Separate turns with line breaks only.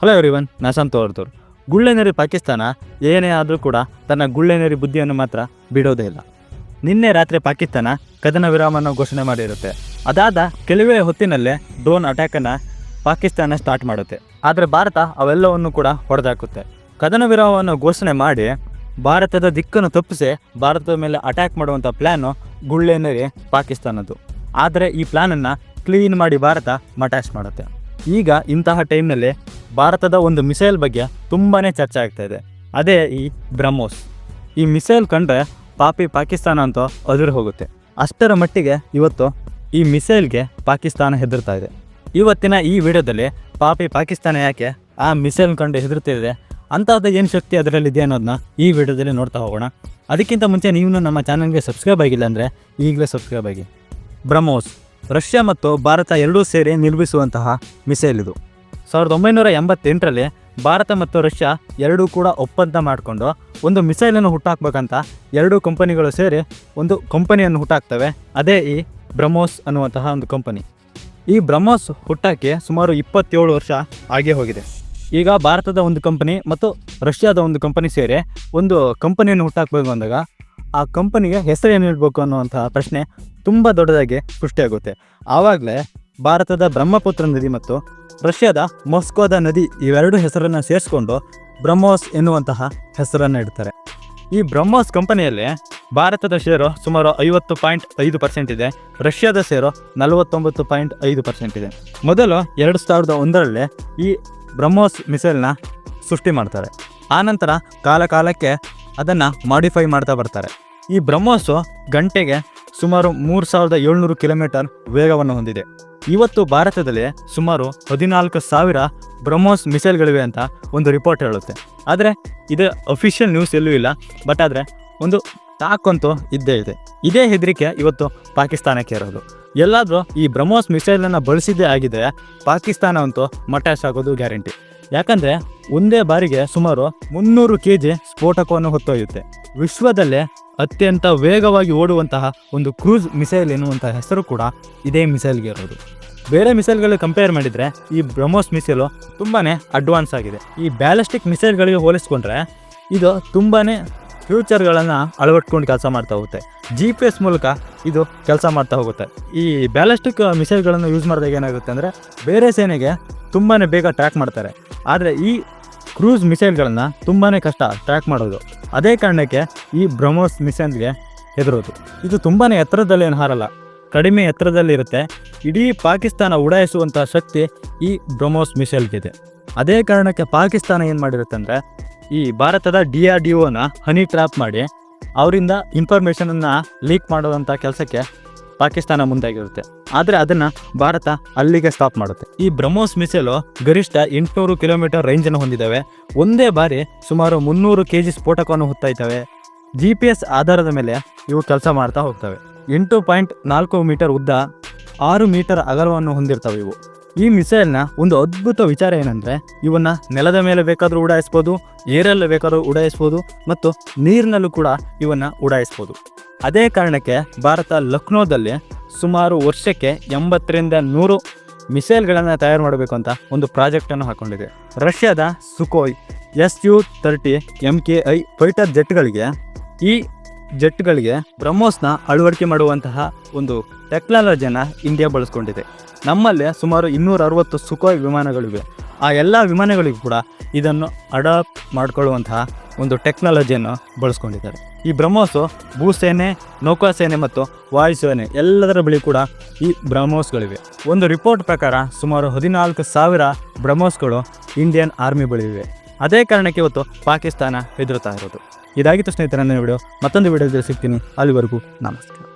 Hello everyone ನಾ ಸಂತೋರ್ದವ್ರು ಗುಳ್ಳೆನರಿ ಪಾಕಿಸ್ತಾನ ಏನೇ ಆದರೂ ಕೂಡ ತನ್ನ ಗುಳ್ಳೆನರಿ ಬುದ್ಧಿಯನ್ನು ಮಾತ್ರ ಬಿಡೋದೇ ಇಲ್ಲ. ನಿನ್ನೆ ರಾತ್ರಿ ಪಾಕಿಸ್ತಾನ ಕದನ ವಿರಾಮವನ್ನು ಘೋಷಣೆ ಮಾಡಿರುತ್ತೆ. ಅದಾದ ಕೆಲವೇ ಹೊತ್ತಿನಲ್ಲೇ ಡ್ರೋನ್ ಅಟ್ಯಾಕನ್ನು ಪಾಕಿಸ್ತಾನ ಸ್ಟಾರ್ಟ್ ಮಾಡುತ್ತೆ. ಆದರೆ ಭಾರತ ಅವೆಲ್ಲವನ್ನು ಕೂಡ ಹೊಡೆದಾಕುತ್ತೆ. ಕದನ ವಿರಾಮವನ್ನು ಘೋಷಣೆ ಮಾಡಿ ಭಾರತದ ದಿಕ್ಕನ್ನು ತಪ್ಪಿಸಿ ಭಾರತದ ಮೇಲೆ ಅಟ್ಯಾಕ್ ಮಾಡುವಂಥ ಪ್ಲ್ಯಾನು ಗುಳ್ಳೆನರಿ ಪಾಕಿಸ್ತಾನದ್ದು. ಆದರೆ ಈ ಪ್ಲ್ಯಾನನ್ನು ಕ್ಲೀನ್ ಮಾಡಿ ಭಾರತ ಮಟ್ಯಾಚ್ ಮಾಡುತ್ತೆ. ಈಗ ಇಂತಹ ಟೈಮ್ನಲ್ಲಿ ಭಾರತದ ಒಂದು ಮಿಸೈಲ್ ಬಗ್ಗೆ ತುಂಬಾ ಚರ್ಚೆ ಆಗ್ತಾ ಇದೆ. ಅದೇ ಈ ಬ್ರಹ್ಮೋಸ್. ಈ ಮಿಸೈಲ್ ಕಂಡ್ರೆ ಪಾಪಿ ಪಾಕಿಸ್ತಾನ ಅಂತ ಅದುರು ಹೋಗುತ್ತೆ. ಅಷ್ಟರ ಮಟ್ಟಿಗೆ ಇವತ್ತು ಈ ಮಿಸೈಲ್ಗೆ ಪಾಕಿಸ್ತಾನ ಹೆದರ್ತಾ ಇದೆ. ಇವತ್ತಿನ ಈ ವಿಡಿಯೋದಲ್ಲಿ ಪಾಪಿ ಪಾಕಿಸ್ತಾನ ಯಾಕೆ ಆ ಮಿಸೈಲ್ ಕಂಡು ಹೆದರ್ತಿದೆ ಅಂಥದ್ದು ಏನು ಶಕ್ತಿ ಅದರಲ್ಲಿದೆ ಅನ್ನೋದನ್ನ ಈ ವಿಡಿಯೋದಲ್ಲಿ ನೋಡ್ತಾ ಹೋಗೋಣ. ಅದಕ್ಕಿಂತ ಮುಂಚೆ ನೀವು ನಮ್ಮ ಚಾನಲ್ಗೆ ಸಬ್ಸ್ಕ್ರೈಬ್ ಆಗಿಲ್ಲ ಅಂದರೆ ಈಗಲೇ ಸಬ್ಸ್ಕ್ರೈಬ್ ಆಗಿ. ಬ್ರಹ್ಮೋಸ್, ರಷ್ಯಾ ಮತ್ತು ಭಾರತ ಎರಡೂ ಸೇರಿ ನಿರ್ಮಿಸುವಂತಹ ಮಿಸೈಲ್ ಇದು. ಸಾವಿರದ ಒಂಬೈನೂರ ಎಂಬತ್ತೆಂಟರಲ್ಲಿ ಭಾರತ ಮತ್ತು ರಷ್ಯಾ ಎರಡೂ ಕೂಡ ಒಪ್ಪಂದ ಮಾಡಿಕೊಂಡು ಒಂದು ಮಿಸೈಲನ್ನು ಹುಟ್ಟಾಕ್ಬೇಕಂತ ಎರಡೂ ಕಂಪನಿಗಳು ಸೇರಿ ಒಂದು ಕಂಪನಿಯನ್ನು ಹುಟ್ಟಾಕ್ತವೆ. ಅದೇ ಈ ಬ್ರಹ್ಮೋಸ್ ಅನ್ನುವಂತಹ ಒಂದು ಕಂಪನಿ. ಈ ಬ್ರಹ್ಮೋಸ್ ಹುಟ್ಟಾಕಿ ಸುಮಾರು ಇಪ್ಪತ್ತೇಳು ವರ್ಷ ಆಗೇ ಹೋಗಿದೆ. ಈಗ ಭಾರತದ ಒಂದು ಕಂಪನಿ ಮತ್ತು ರಷ್ಯಾದ ಒಂದು ಕಂಪನಿ ಸೇರಿ ಒಂದು ಕಂಪನಿಯನ್ನು ಹುಟ್ಟಾಕಬೇಕು ಅಂದಾಗ ಆ ಕಂಪನಿಗೆ ಹೆಸರು ಏನು ಇಡಬೇಕು ಅನ್ನುವಂತಹ ಪ್ರಶ್ನೆ ತುಂಬ ದೊಡ್ಡದಾಗಿ ಸೃಷ್ಟಿಯಾಗುತ್ತೆ. ಆವಾಗಲೇ ಭಾರತದ ಬ್ರಹ್ಮಪುತ್ರ ನದಿ ಮತ್ತು ರಷ್ಯಾದ ಮೊಸ್ಕೋದ ನದಿ ಇವೆರಡು ಹೆಸರನ್ನು ಸೇರಿಸ್ಕೊಂಡು ಬ್ರಹ್ಮೋಸ್ ಎನ್ನುವಂತಹ ಹೆಸರನ್ನು ಇಡ್ತಾರೆ. ಈ ಬ್ರಹ್ಮೋಸ್ ಕಂಪನಿಯಲ್ಲಿ ಭಾರತದ ಷೇರು ಸುಮಾರು ಐವತ್ತು ಪಾಯಿಂಟ್ ಐದು ಪರ್ಸೆಂಟ್ ಇದೆ, ರಷ್ಯಾದ ಷೇರು ನಲವತ್ತೊಂಬತ್ತು ಪಾಯಿಂಟ್ ಐದು ಪರ್ಸೆಂಟ್ ಇದೆ. ಮೊದಲು ಎರಡು ಸಾವಿರದ ಒಂದರಲ್ಲಿ ಈ ಬ್ರಹ್ಮೋಸ್ ಮಿಸೈಲ್ನ ಸೃಷ್ಟಿ ಮಾಡ್ತಾರೆ. ಆನಂತರ ಕಾಲ ಕಾಲಕ್ಕೆ ಅದನ್ನು ಮಾಡಿಫೈ ಮಾಡ್ತಾ ಬರ್ತಾರೆ. ಈ ಬ್ರಹ್ಮೋಸು ಗಂಟೆಗೆ ಸುಮಾರು ಮೂರು ಸಾವಿರದ ಏಳ್ನೂರು ಕಿಲೋಮೀಟರ್ ವೇಗವನ್ನು ಹೊಂದಿದೆ. ಇವತ್ತು ಭಾರತದಲ್ಲಿ ಸುಮಾರು ಹದಿನಾಲ್ಕು ಸಾವಿರ ಬ್ರಹ್ಮೋಸ್ ಮಿಸೈಲ್ಗಳಿವೆ ಅಂತ ಒಂದು ರಿಪೋರ್ಟ್ ಹೇಳುತ್ತೆ. ಆದರೆ ಇದು ಅಫಿಷಿಯಲ್ ನ್ಯೂಸ್ ಎಲ್ಲೂ ಇಲ್ಲ ಬಟ್ ಆದರೆ ಒಂದು ಟಾಕ್ ಅಂತೂ ಇದ್ದೇ ಇದೆ. ಇದೇ ಹೆದರಿಕೆ ಇವತ್ತು ಪಾಕಿಸ್ತಾನಕ್ಕೆ ಇರೋದು. ಎಲ್ಲಾದರೂ ಈ ಬ್ರಹ್ಮೋಸ್ ಮಿಸೈಲನ್ನು ಬಳಸಿದ್ದೇ ಆಗಿದೆ ಪಾಕಿಸ್ತಾನ ಅಂತೂ ಮಟ್ಯಾಶ್ ಆಗೋದು ಗ್ಯಾರಂಟಿ. ಯಾಕಂದರೆ ಒಂದೇ ಬಾರಿಗೆ ಸುಮಾರು ಮುನ್ನೂರು ಕೆ ಜಿ ಸ್ಫೋಟಕವನ್ನು ಹೊತ್ತೊಯ್ಯುತ್ತೆ. ವಿಶ್ವದಲ್ಲೇ ಅತ್ಯಂತ ವೇಗವಾಗಿ ಓಡುವಂತಹ ಒಂದು ಕ್ರೂಸ್ ಮಿಸೈಲ್ ಎನ್ನುವಂತಹ ಹೆಸರು ಕೂಡ ಇದೇ ಮಿಸೈಲ್ಗೆ ಇರೋದು. ಬೇರೆ ಮಿಸೈಲ್ಗಳು ಕಂಪೇರ್ ಮಾಡಿದರೆ ಈ ಬ್ರಹ್ಮೋಸ್ ಮಿಸೈಲು ತುಂಬಾ ಅಡ್ವಾನ್ಸ್ ಆಗಿದೆ. ಈ ಬ್ಯಾಲಿಸ್ಟಿಕ್ ಮಿಸೈಲ್ಗಳಿಗೆ ಹೋಲಿಸ್ಕೊಂಡ್ರೆ ಇದು ತುಂಬಾ ಫ್ಯೂಚರ್ಗಳನ್ನು ಅಳವಟ್ಕೊಂಡು ಕೆಲಸ ಮಾಡ್ತಾ ಹೋಗುತ್ತೆ. ಜಿ ಪಿ ಎಸ್ ಮೂಲಕ ಇದು ಕೆಲಸ ಮಾಡ್ತಾ ಹೋಗುತ್ತೆ. ಈ ಬ್ಯಾಲಿಸ್ಟಿಕ್ ಮಿಸೈಲ್ಗಳನ್ನು ಯೂಸ್ ಮಾಡಿದಾಗ ಏನಾಗುತ್ತೆ ಅಂದರೆ ಬೇರೆ ಸೇನೆಗೆ ತುಂಬಾ ಬೇಗ ಟ್ರ್ಯಾಕ್ ಮಾಡ್ತಾರೆ. ಆದರೆ ಈ ಕ್ರೂಸ್ ಮಿಸೈಲ್ಗಳನ್ನು ತುಂಬಾ ಕಷ್ಟ ಟ್ರ್ಯಾಕ್ ಮಾಡೋದು. ಅದೇ ಕಾರಣಕ್ಕೆ ಈ ಬ್ರಹ್ಮೋಸ್ ಮಿಷನ್ಗೆ ಹೆದರೋದು. ಇದು ತುಂಬಾ ಎತ್ತರದಲ್ಲಿ ಏನು ಹಾರಲ್ಲ. ಕಡಿಮೆ ಎತ್ತರದಲ್ಲಿರುತ್ತೆ ಇಡೀ ಪಾಕಿಸ್ತಾನ ಉಡಾಯಿಸುವಂಥ ಶಕ್ತಿ ಈ ಬ್ರಹ್ಮೋಸ್ ಮಿಸೈಲ್ಗಿದೆ ಅದೇ ಕಾರಣಕ್ಕೆ ಪಾಕಿಸ್ತಾನ ಏನು ಮಾಡಿರುತ್ತೆ ಅಂದರೆ, ಈ ಭಾರತದ D R D ಒನ honey trap ಮಾಡಿ, ಅವರಿಂದ ಇನ್ಫಾರ್ಮೇಷನನ್ನು ಲೀಕ್ ಮಾಡೋದಂಥ ಕೆಲಸಕ್ಕೆ ಪಾಕಿಸ್ತಾನ ಮುಂದಾಗಿರುತ್ತೆ. ಆದರೆ ಅದನ್ನು ಭಾರತ ಅಲ್ಲಿಗೆ ಸ್ಟಾಪ್ ಮಾಡುತ್ತೆ. ಈ ಬ್ರಹ್ಮೋಸ್ ಮಿಸೈಲು ಗರಿಷ್ಠ ಎಂಟುನೂರು ಕಿಲೋಮೀಟರ್ ರೇಂಜನ್ನು ಹೊಂದಿದ್ದಾವೆ. ಒಂದೇ ಬಾರಿ ಸುಮಾರು ಮುನ್ನೂರು ಕೆ ಜಿ ಸ್ಫೋಟಕವನ್ನು ಹೊತ್ತಾಯ್ತವೆ ಜಿ ಪಿ ಎಸ್ ಆಧಾರದ ಮೇಲೆ ಇವು ಕೆಲಸ ಮಾಡ್ತಾ ಹೋಗ್ತವೆ. ಎಂಟು ಪಾಯಿಂಟ್ ನಾಲ್ಕು ಮೀಟರ್ ಉದ್ದ ಆರು ಮೀಟರ್ ಅಗಲವನ್ನು ಹೊಂದಿರ್ತವೆ ಇವು. ಈ ಮಿಸೈಲ್ನ ಒಂದು ಅದ್ಭುತ ವಿಚಾರ ಏನಂದರೆ, ಇವನ್ನ ನೆಲದ ಮೇಲೆ ಬೇಕಾದರೂ ಉಡಾಯಿಸ್ಬೋದು ಏರಲ್ಲಿ ಬೇಕಾದರೂ ಉಡಾಯಿಸ್ಬೋದು, ಮತ್ತು ನೀರಿನಲ್ಲೂ ಕೂಡ ಇವನ್ನ ಉಡಾಯಿಸ್ಬೋದು. ಅದೇ ಕಾರಣಕ್ಕೆ ಭಾರತ ಲಕ್ನೋದಲ್ಲಿ ಸುಮಾರು ವರ್ಷಕ್ಕೆ ಎಂಬತ್ತರಿಂದ ನೂರು ಮಿಸೈಲ್ಗಳನ್ನು ತಯಾರು ಮಾಡಬೇಕು ಅಂತ ಒಂದು ಪ್ರಾಜೆಕ್ಟನ್ನು ಹಾಕೊಂಡಿದೆ. ರಷ್ಯಾದ Sukhoi S U thirty M K I fighter ಜೆಟ್ಗಳಿಗೆ ಈ ಜೆಟ್ಗಳಿಗೆ ಬ್ರಹ್ಮೋಸ್ನ ಅಳವಡಿಕೆ ಮಾಡುವಂತಹ ಒಂದು ಟೆಕ್ನಾಲಜಿಯನ್ನು ಇಂಡಿಯಾ ಬಳಸ್ಕೊಂಡಿದೆ. ನಮ್ಮಲ್ಲಿ ಸುಮಾರು ಇನ್ನೂರ ಅರವತ್ತು ಸುಕೋಯ್ ವಿಮಾನಗಳಿವೆ. ಆ ಎಲ್ಲ ವಿಮಾನಗಳಿಗೂ ಕೂಡ ಇದನ್ನು ಅಡಾಪ್ಟ್ ಮಾಡಿಕೊಳ್ಳುವಂತಹ ಒಂದು ಟೆಕ್ನಾಲಜಿಯನ್ನು ಬಳಸ್ಕೊಂಡಿದ್ದಾರೆ. ಈ ಬ್ರಹ್ಮೋಸು ಭೂಸೇನೆ, ನೌಕಾಸೇನೆ ಮತ್ತು ವಾಯುಸೇನೆ ಎಲ್ಲದರ ಬಳಿ ಕೂಡ ಈ ಬ್ರಹ್ಮೋಸ್ಗಳಿವೆ. ಒಂದು ರಿಪೋರ್ಟ್ ಪ್ರಕಾರ ಸುಮಾರು ಹದಿನಾಲ್ಕು ಸಾವಿರ ಬ್ರಹ್ಮೋಸ್ಗಳು ಇಂಡಿಯನ್ ಆರ್ಮಿ ಬಳಿ ಇವೆ ಅದೇ ಕಾರಣಕ್ಕೆ ಇವತ್ತು ಪಾಕಿಸ್ತಾನ ಹೆದರುತ್ತಾ ಇರೋದು. ಇದಾಗಿತ್ತು ಸ್ನೇಹಿತರೆ, ನನ್ನ ವಿಡಿಯೋ. ಮತ್ತೊಂದು ವಿಡಿಯೋದಲ್ಲಿ ಸಿಗ್ತೀನಿ. ಅಲ್ಲಿವರೆಗೂ ನಮಸ್ಕಾರ.